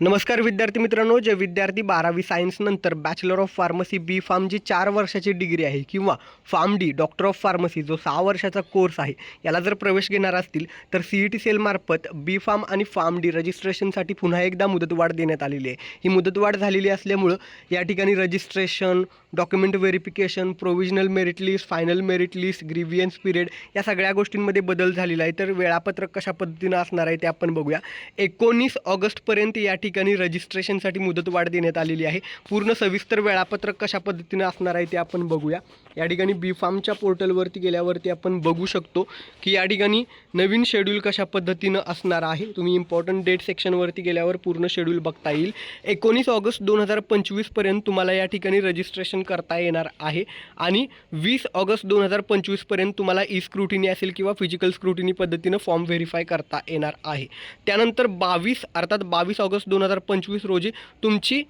नमस्कार विद्यार्थी मित्रांनो जे विद्यार्थी बारावी सायन्स नंतर bachelor of pharmacy B pharm जी चार वर्षाची डिग्री आहे किंवा pharm D doctor of pharmacy जो सहा वर्षाचा कोर्स आहे याला जर प्रवेश घेणार असतील तर सी ई टी सेलमार्फत बी फार्म आणि फार्म डी रजिस्ट्रेशनसाठी पुन्हा एकदा मुदतवाढ देण्यात आलेली आहे. ही मुदतवाढ झालेली असल्यामुळं या ठिकाणी registration document verification provisional merit list final merit list grievance period या सगळ्या गोष्टींमध्ये बदल झालेला आहे. तर वेळापत्रक कशा पद्धतीनं असणार आहे ते आपण बघूया. एकोणीस ऑगस्टपर्यंत या ठिकाणी ठिकाणी रजिस्ट्रेशनसाठी मुदतवाढ देण्यात आलेली आहे. पूर्ण सविस्तर वेळापत्रक कशा पद्धतीनं असणार आहे ते आपण बघूया. या ठिकाणी बी फार्मच्या पोर्टलवरती गेल्यावरती आपण बघू शकतो की या ठिकाणी नवीन शेड्यूल कशा पद्धतीनं असणार आहे. तुम्ही इम्पॉर्टंट डेट सेक्शनवरती गेल्यावर पूर्ण शेड्यूल बघता येईल. एकोणीस ऑगस्ट दोन हजार पंचवीसपर्यंत तुम्हाला या ठिकाणी रजिस्ट्रेशन करता येणार आहे. आणि वीस ऑगस्ट दोन हजार पंचवीसपर्यंत तुम्हाला ई स्क्रुटिनी असेल किंवा फिजिकल स्क्रुटिनी पद्धतीनं फॉर्म व्हेरीफाय करता येणार आहे. त्यानंतर बावीस अर्थात बावीस ऑगस्ट दोन दोन हजार पंचवीस रोजी तुमची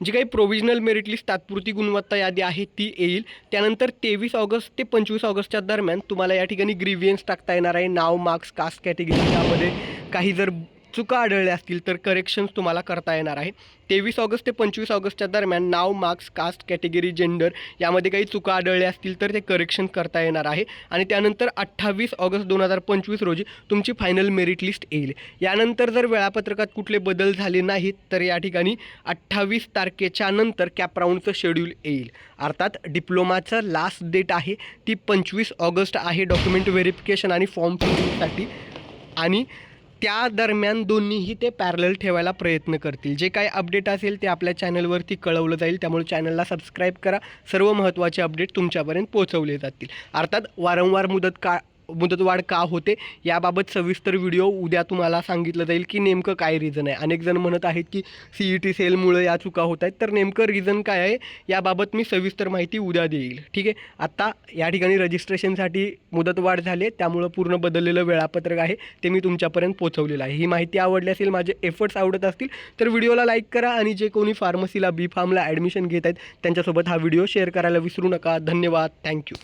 जी काही प्रोव्हिजनल मेरिट लिस्ट तात्पुरती गुणवत्ता यादी आहे ती येईल. त्यानंतर तेवीस ऑगस्ट ते पंचवीस ऑगस्टच्या दरम्यान तुम्हाला या ठिकाणी ग्रिव्हियन्स टाकता येणार आहे. नाव मार्क्स कास्ट कॅटेगरी त्यामध्ये काही जर चुका आढळल्या असतील तर करेक्शन्स तुम्हाला करता येणार आहे तेवीस ऑगस्ट ते पंचवीस ऑगस्टच्या दरम्यान नाव मार्क्स कास्ट कॅटेगरी जेंडर यामध्ये काही चुका आढळल्या असतील तर ते करेक्शन करता येणार आहे. आणि त्यानंतर अठ्ठावीस ऑगस्ट दोन हजार पंचवीस रोजी तुमची फायनल मेरिट लिस्ट येईल. यानंतर जर वेळापत्रकात कुठले बदल झाले नाहीत तर या ठिकाणी अठ्ठावीस तारखेच्या नंतर कॅप राऊंडचं शेड्यूल येईल. अर्थात डिप्लोमाचं लास्ट डेट आहे ती पंचवीस ऑगस्ट आहे. डॉक्युमेंट व्हेरिफिकेशन आणि फॉर्म फिलिंगसाठी आणि त्या दरम्यान दोन्हीही ते पॅरल ठेवायला प्रयत्न करतील. जे काही अपडेट असेल ते आपल्या चॅनलवरती कळवलं जाईल. त्यामुळे चॅनलला सबस्क्राईब करा. सर्व महत्त्वाचे अपडेट तुमच्यापर्यंत पोहोचवले जातील. अर्थात वारंवार मुदत का मुदतवाढ का होते? याबाबत सविस्तर व्हिडिओ उद्या तुम्हाला सांगितलं जाईल की नेमकं काय रिझन आहे. अनेक जण म्हणत आहेत की सी ई टी सेलमुळे या चुका होत आहेत. तर नेमकं रिझन काय आहे? याबाबत मी सविस्तर माहिती उद्या देईल. ठीक आहे? आत्ता या ठिकाणी रजिस्ट्रेशनसाठी मुदतवाढ झाली आहे, त्यामुळं पूर्ण बदललेलं वेळापत्रक आहे. ते मी तुमच्यापर्यंत पोहोचवलेलं आहे. ही माहिती आवडली असेल माझे एफर्ट्स आवडत असतील तर व्हिडिओला लाईक करा आणि जे कोणी फार्मसीला बी फार्मला ॲडमिशन घेत आहेत त्यांच्यासोबत हा व्हिडिओ शेअर करायला विसरू नका. धन्यवाद. थँक्यू